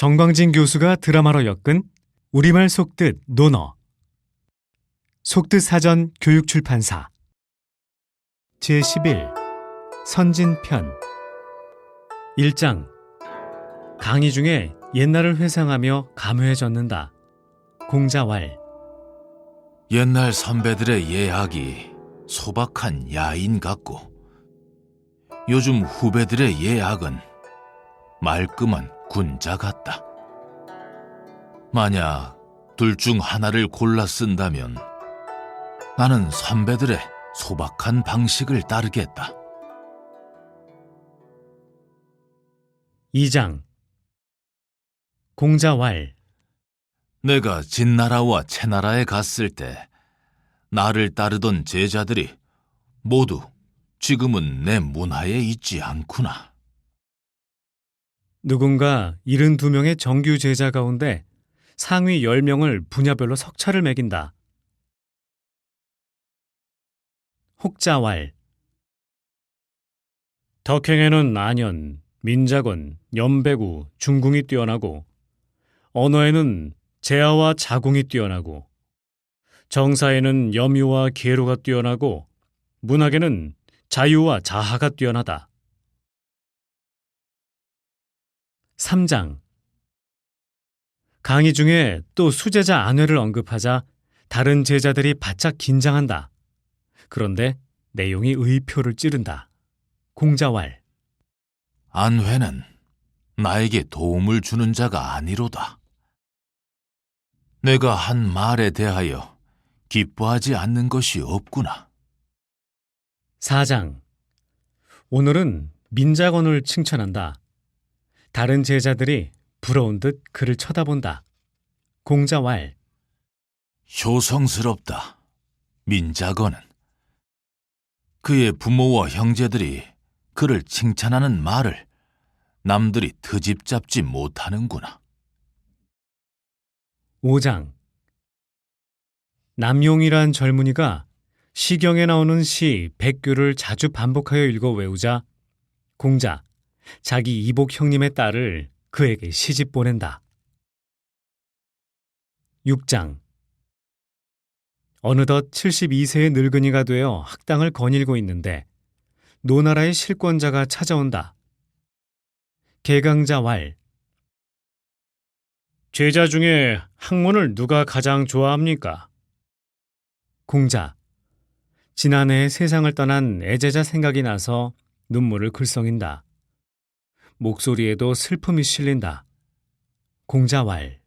정광진 교수가 드라마로 엮은 우리말 속뜻 논어 속뜻 사전 교육출판사. 제11 선진편. 1장 강의 중에 옛날을 회상하며 감회해졌는다. 공자왈. 옛날 선배들의 예학이 소박한 야인 같고 요즘 후배들의 예학은 말끔한 군자 같다. 만약 둘 중 하나를 골라 쓴다면 나는 선배들의 소박한 방식을 따르겠다. 2장 공자왈 내가 진나라와 채나라에 갔을 때 나를 따르던 제자들이 모두 지금은 내 문화에 있지 않구나. 누군가 72명의 정규 제자 가운데 상위 10명을 분야별로 석차를 매긴다. 혹자왈 덕행에는 안연, 민작원, 연배구, 중궁이 뛰어나고 언어에는 재하와 자궁이 뛰어나고 정사에는 염유와 계로가 뛰어나고 문학에는 자유와 자하가 뛰어나다. 3장 강의 중에 또 수제자 안회를 언급하자 다른 제자들이 바짝 긴장한다. 그런데 내용이 의표를 찌른다. 공자왈 안회는 나에게 도움을 주는 자가 아니로다. 내가 한 말에 대하여 기뻐하지 않는 것이 없구나. 4장 오늘은 민작원을 칭찬한다. 다른 제자들이 부러운 듯 그를 쳐다본다. 공자왈 효성스럽다. 민자건은 그의 부모와 형제들이 그를 칭찬하는 말을 남들이 트집 잡지 못하는구나. 5장 남용이란 젊은이가 시경에 나오는 시 백규를 자주 반복하여 읽어 외우자 공자 자기 이복 형님의 딸을 그에게 시집 보낸다. 6장 어느덧 72세의 늙은이가 되어 학당을 거닐고 있는데 노나라의 실권자가 찾아온다. 개강자 왈 제자 중에 학문을 누가 가장 좋아합니까? 공자 지난해 세상을 떠난 애제자 생각이 나서 눈물을 글썽인다. 목소리에도 슬픔이 실린다. 공자왈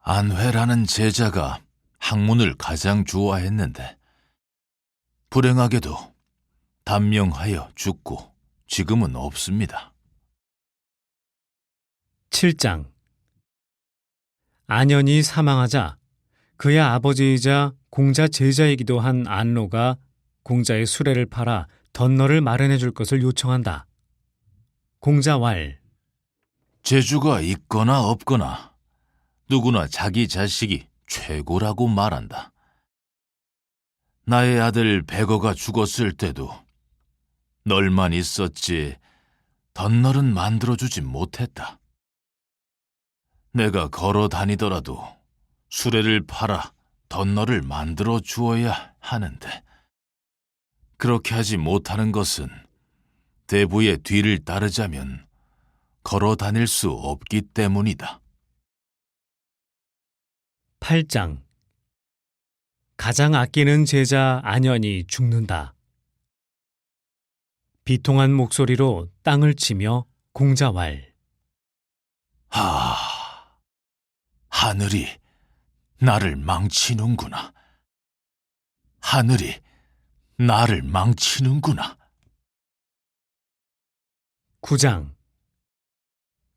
안회라는 제자가 학문을 가장 좋아했는데 불행하게도 단명하여 죽고 지금은 없습니다. 7장 안연이 사망하자 그의 아버지이자 공자 제자이기도 한 안로가 공자의 수레를 팔아 덧너를 마련해 줄 것을 요청한다. 공자왈 재주가 있거나 없거나 누구나 자기 자식이 최고라고 말한다. 나의 아들 백어가 죽었을 때도 널만 있었지 덧널은 만들어주지 못했다. 내가 걸어 다니더라도 수레를 팔아 덧널을 만들어 주어야 하는데 그렇게 하지 못하는 것은 대부의 뒤를 따르자면 걸어 다닐 수 없기 때문이다. 8장 가장 아끼는 제자 안연이 죽는다. 비통한 목소리로 땅을 치며 공자왈 하, 하늘이 나를 망치는구나. 하늘이 나를 망치는구나. 9장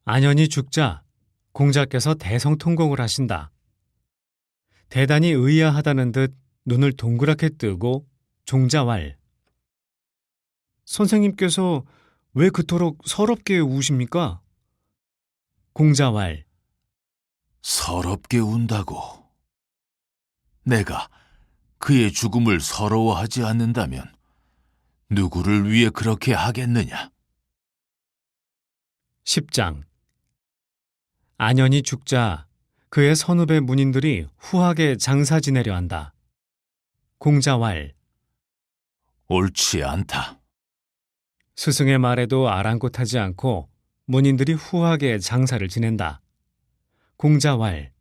안연이 죽자 공자께서 대성통곡을 하신다. 대단히 의아하다는 듯 눈을 동그랗게 뜨고 종자왈 선생님께서 왜 그토록 서럽게 우십니까? 공자왈 서럽게 운다고. 내가 그의 죽음을 서러워하지 않는다면 누구를 위해 그렇게 하겠느냐? 10장 안연이 죽자 그의 선후배 문인들이 후하게 장사 지내려 한다. 공자왈 옳지 않다. 스승의 말에도 아랑곳하지 않고 문인들이 후하게 장사를 지낸다. 공자왈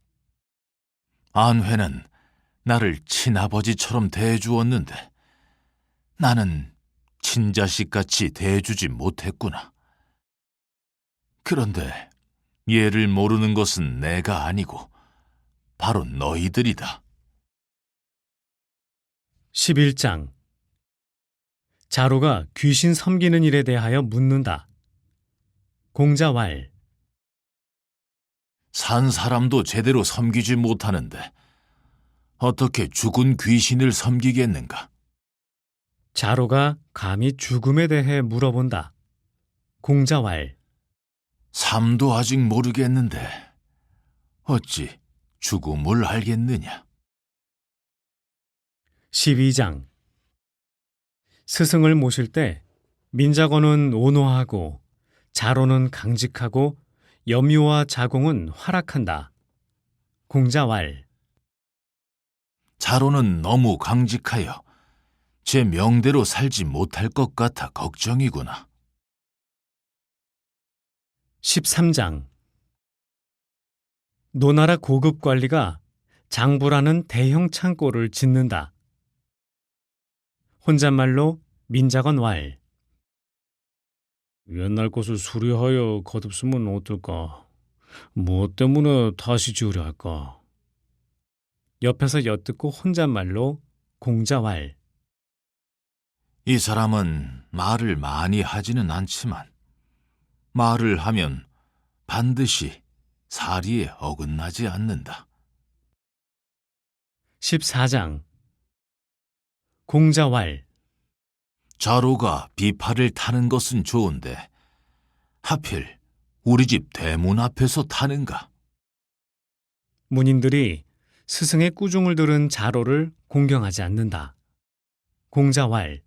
안회는 나를 친아버지처럼 대해주었는데 나는 친자식같이 대해주지 못했구나. 그런데 얘를 모르는 것은 내가 아니고 바로 너희들이다. 11장 자로가 귀신 섬기는 일에 대하여 묻는다. 공자왈 산 사람도 제대로 섬기지 못하는데 어떻게 죽은 귀신을 섬기겠는가? 자로가 감히 죽음에 대해 물어본다. 공자왈 삶도 아직 모르겠는데 어찌 죽음을 알겠느냐? 12장 스승을 모실 때 민자건은 온화하고 자로는 강직하고 염유와 자공은 활약한다. 공자왈 자로는 너무 강직하여 제 명대로 살지 못할 것 같아 걱정이구나. 13장 노나라 고급 관리가 장부라는 대형 창고를 짓는다. 혼잣말로 민자건 왈 옛날 것을 수리하여 거듭쓰면 어떨까? 무엇 때문에 다시 지으려 할까? 옆에서 엿듣고 혼잣말로 공자왈 이 사람은 말을 많이 하지는 않지만 말을 하면 반드시 사리에 어긋나지 않는다. 14장 공자왈 자로가 비파를 타는 것은 좋은데 하필 우리 집 대문 앞에서 타는가? 문인들이 스승의 꾸중을 들은 자로를 공경하지 않는다. 공자왈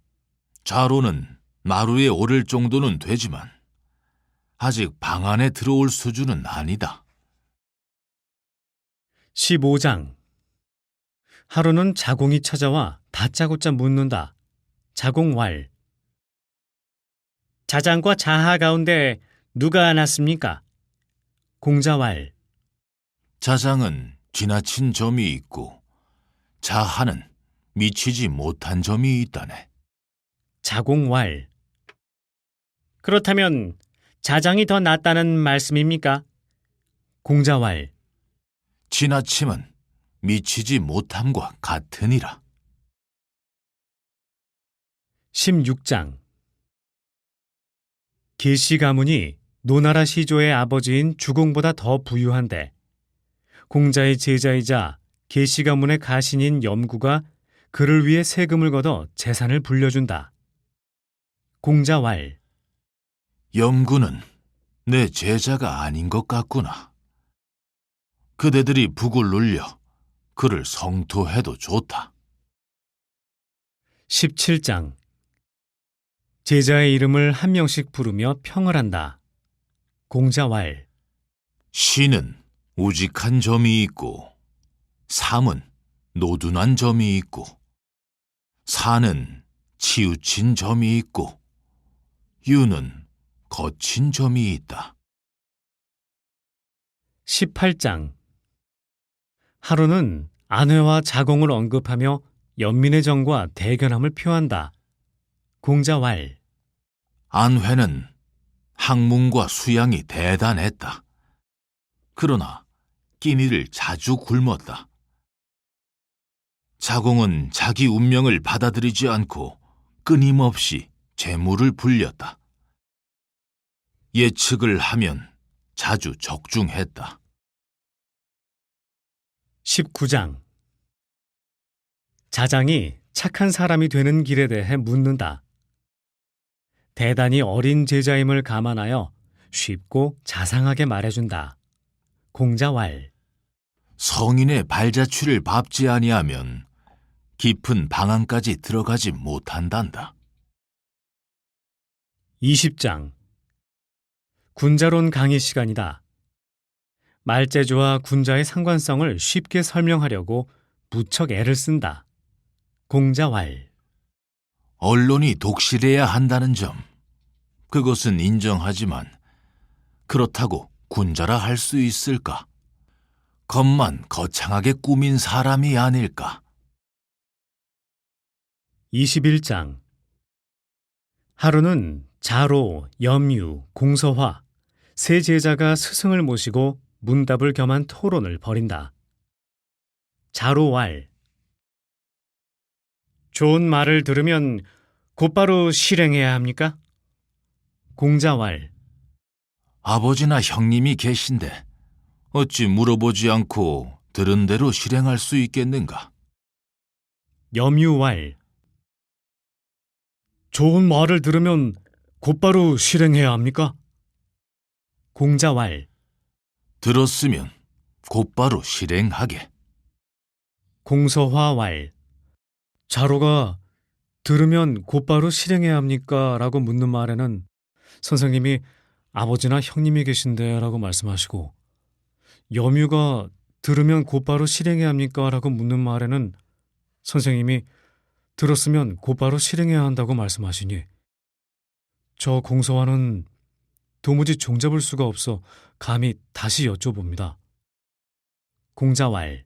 자로는 마루에 오를 정도는 되지만 아직 방 안에 들어올 수준은 아니다. 15장 하루는 자공이 찾아와 다짜고짜 묻는다. 자공왈 자장과 자하 가운데 누가 났습니까? 공자왈 자장은 지나친 점이 있고 자하는 미치지 못한 점이 있다네. 자공왈 그렇다면 자장이 더 낫다는 말씀입니까? 공자왈 지나침은 미치지 못함과 같으니라. 16장 계시 가문이 노나라 시조의 아버지인 주공보다 더 부유한데 공자의 제자이자 계시 가문의 가신인 염구가 그를 위해 세금을 걷어 재산을 불려준다. 공자왈 염구는 내 제자가 아닌 것 같구나. 그대들이 북을 눌려 그를 성토해도 좋다. 17장 제자의 이름을 한 명씩 부르며 평을 한다. 공자왈 신은 우직한 점이 있고 삼은 노둔한 점이 있고 사는 치우친 점이 있고 유는 거친 점이 있다. 18장 하루는 안회와 자공을 언급하며 연민의 정과 대견함을 표한다. 공자왈 안회는 학문과 수양이 대단했다. 그러나 끼니를 자주 굶었다. 자공은 자기 운명을 받아들이지 않고 끊임없이 재물을 불렸다. 예측을 하면 자주 적중했다. 19장 자장이 착한 사람이 되는 길에 대해 묻는다. 대단히 어린 제자임을 감안하여 쉽고 자상하게 말해준다. 공자왈 성인의 발자취를 밟지 아니하면 깊은 방안까지 들어가지 못한단다. 20장 군자론 강의 시간이다. 말재주와 군자의 상관성을 쉽게 설명하려고 무척 애를 쓴다. 공자왈 언론이 독실해야 한다는 점. 그것은 인정하지만 그렇다고 군자라 할 수 있을까? 겉만 거창하게 꾸민 사람이 아닐까? 21장 하루는 자로, 염유, 공서화 세 제자가 스승을 모시고 문답을 겸한 토론을 벌인다. 자로왈 좋은 말을 들으면 곧바로 실행해야 합니까? 공자왈 아버지나 형님이 계신데 어찌 물어보지 않고 들은 대로 실행할 수 있겠는가? 염유왈 좋은 말을 들으면 곧바로 실행해야 합니까? 공자왈 들었으면 곧바로 실행하게. 공서화왈 자로가 들으면 곧바로 실행해야 합니까? 라고 묻는 말에는 선생님이 아버지나 형님이 계신데 라고 말씀하시고 염유가 들으면 곧바로 실행해야 합니까? 라고 묻는 말에는 선생님이 들었으면 곧바로 실행해야 한다고 말씀하시니 저 공서화는 도무지 종잡을 수가 없어 감히 다시 여쭤봅니다. 공자왈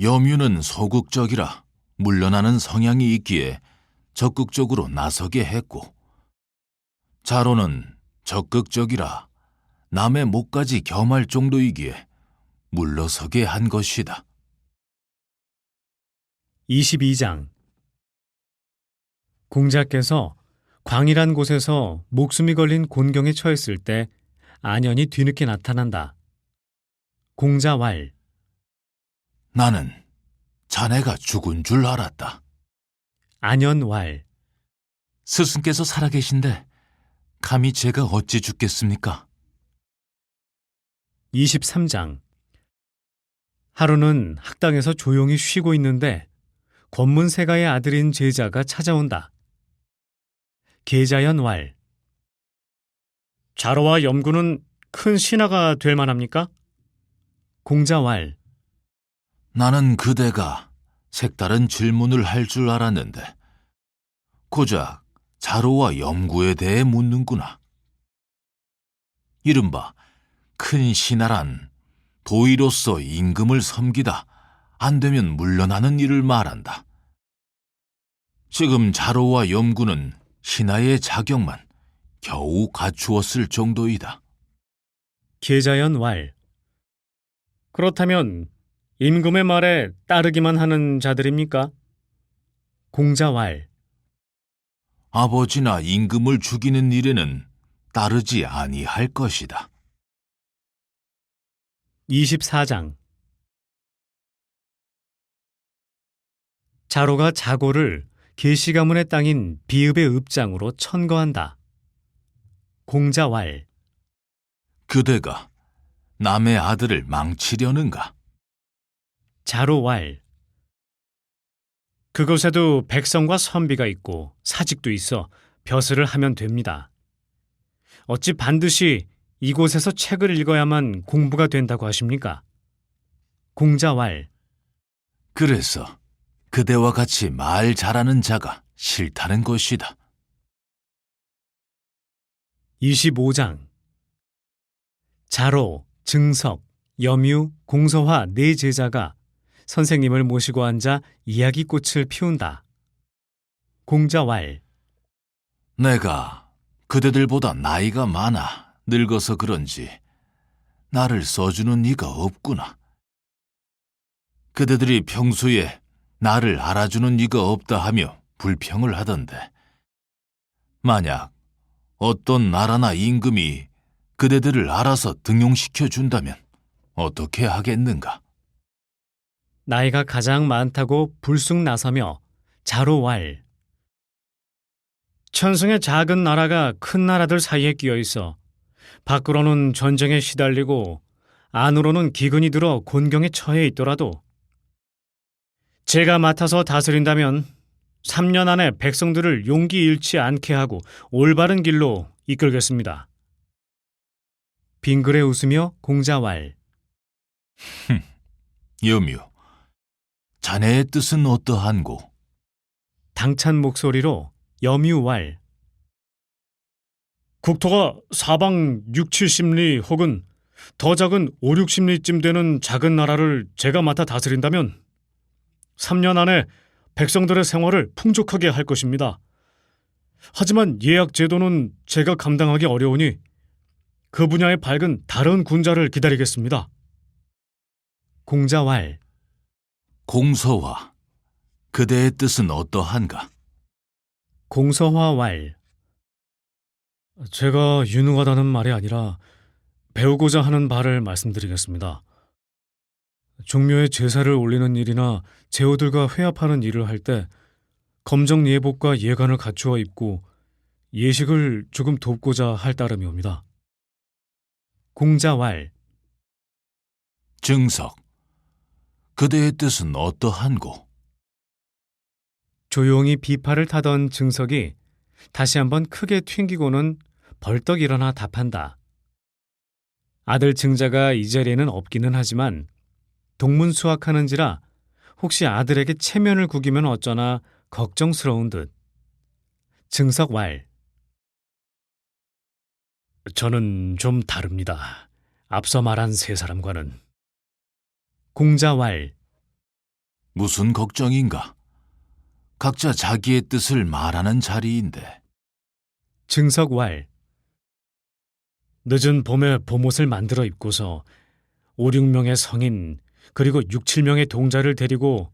염유는 소극적이라 물러나는 성향이 있기에 적극적으로 나서게 했고, 자로는 적극적이라 남의 목까지 겸할 정도이기에 물러서게 한 것이다. 22장 공자께서 광이란 곳에서 목숨이 걸린 곤경에 처했을 때 안연이 뒤늦게 나타난다. 공자왈 나는 자네가 죽은 줄 알았다. 안연왈 스승께서 살아계신데 감히 제가 어찌 죽겠습니까? 23장 하루는 학당에서 조용히 쉬고 있는데 권문세가의 아들인 제자가 찾아온다. 계자연왈 자로와 염구는 큰 신하가 될 만합니까? 공자왈 나는 그대가 색다른 질문을 할 줄 알았는데 고작 자로와 염구에 대해 묻는구나. 이른바 큰 신하란 도의로서 임금을 섬기다 안 되면 물러나는 일을 말한다. 지금 자로와 염구는 신하의 자격만 겨우 갖추었을 정도이다. 계자연 왈 그렇다면 임금의 말에 따르기만 하는 자들입니까? 공자 왈 아버지나 임금을 죽이는 일에는 따르지 아니할 것이다. 24장 자로가 자고를 계시 가문의 땅인 비읍의 읍장으로 천거한다. 공자왈 그대가 남의 아들을 망치려는가? 자로왈 그곳에도 백성과 선비가 있고 사직도 있어 벼슬을 하면 됩니다. 어찌 반드시 이곳에서 책을 읽어야만 공부가 된다고 하십니까? 공자왈 그래서 그대와 같이 말 잘하는 자가 싫다는 것이다. 25장 자로, 증석, 염유, 공서화 네 제자가 선생님을 모시고 앉아 이야기꽃을 피운다. 공자왈 내가 그대들보다 나이가 많아 늙어서 그런지 나를 써주는 이가 없구나. 그대들이 평소에 나를 알아주는 이가 없다 하며 불평을 하던데 만약 어떤 나라나 임금이 그대들을 알아서 등용시켜 준다면 어떻게 하겠는가? 나이가 가장 많다고 불쑥 나서며 자로왈 천승의 작은 나라가 큰 나라들 사이에 끼어 있어 밖으로는 전쟁에 시달리고 안으로는 기근이 들어 곤경에 처해 있더라도 제가 맡아서 다스린다면 3년 안에 백성들을 용기 잃지 않게 하고 올바른 길로 이끌겠습니다. 빙그레 웃으며 공자왈 여뮤, 자네의 뜻은 어떠한고? 당찬 목소리로 염유왈 국토가 사방 6, 70리 혹은 더 작은 5, 60리쯤 되는 작은 나라를 제가 맡아 다스린다면 3년 안에 백성들의 생활을 풍족하게 할 것입니다. 하지만 예약 제도는 제가 감당하기 어려우니 그 분야의 밝은 다른 군자를 기다리겠습니다. 공자왈 공서와, 그대의 뜻은 어떠한가? 공서화왈 제가 유능하다는 말이 아니라 배우고자 하는 바를 말씀드리겠습니다. 종묘에 제사를 올리는 일이나 제후들과 회합하는 일을 할 때 검정 예복과 예관을 갖추어 입고 예식을 조금 돕고자 할 따름이옵니다. 공자왈 증석, 그대의 뜻은 어떠한고? 조용히 비파를 타던 증석이 다시 한번 크게 튕기고는 벌떡 일어나 답한다. 아들 증자가 이 자리에는 없기는 하지만 동문수학하는지라 혹시 아들에게 체면을 구기면 어쩌나 걱정스러운 듯. 증석왈 저는 좀 다릅니다. 앞서 말한 세 사람과는. 공자왈 무슨 걱정인가? 각자 자기의 뜻을 말하는 자리인데, 증석왈 늦은 봄에 봄옷을 만들어 입고서 5, 6명의 성인 그리고 6, 7명의 동자를 데리고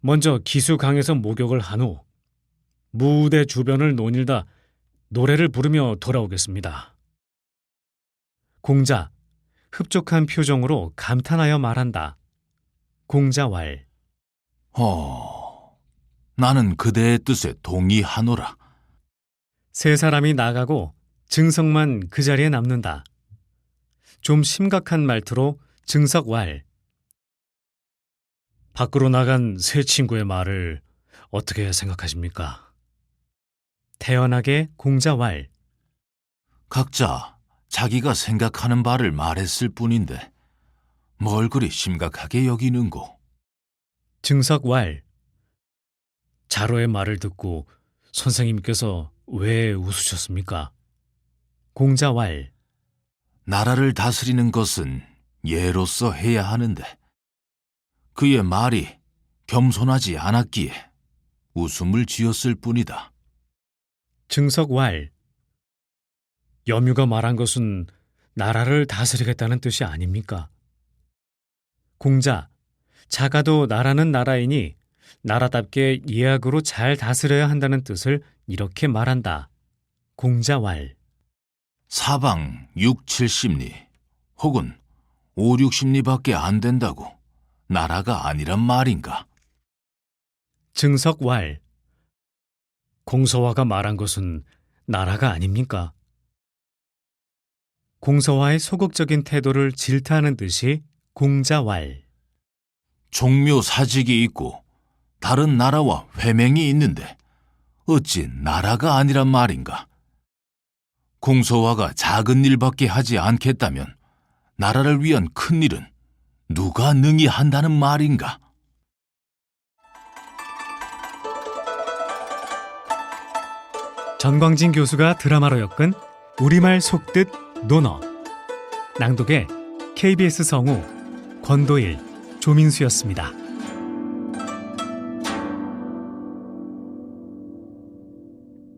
먼저 기수강에서 목욕을 한 후 무대 주변을 논일다 노래를 부르며 돌아오겠습니다. 공자 흡족한 표정으로 감탄하여 말한다. 공자왈 어, 나는 그대의 뜻에 동의하노라. 세 사람이 나가고 증석만 그 자리에 남는다. 좀 심각한 말투로 증석왈. 밖으로 나간 세 친구의 말을 어떻게 생각하십니까? 태연하게 공자왈. 각자 자기가 생각하는 바를 말했을 뿐인데, 뭘 그리 심각하게 여기는고? 증석왈. 자로의 말을 듣고 선생님께서 왜 웃으셨습니까? 공자왈. 나라를 다스리는 것은 예로서 해야 하는데, 그의 말이 겸손하지 않았기에 웃음을 지었을 뿐이다. 증석왈. 염유가 말한 것은 나라를 다스리겠다는 뜻이 아닙니까? 공자. 작아도 나라는 나라이니 나라답게 예약으로 잘 다스려야 한다는 뜻을 이렇게 말한다. 공자왈. 사방 6, 70리 혹은 5, 60리밖에 안 된다고 나라가 아니란 말인가? 증석왈. 공서화가 말한 것은 나라가 아닙니까? 공서화의 소극적인 태도를 질타하는 듯이 공자왈. 종묘 사직이 있고 다른 나라와 회맹이 있는데 어찌 나라가 아니란 말인가? 공소화가 작은 일밖에 하지 않겠다면 나라를 위한 큰 일은 누가 능히 한다는 말인가? 전광진 교수가 드라마로 엮은 우리말 속뜻 논어 낭독의 KBS 성우 권도일 조민수였습니다.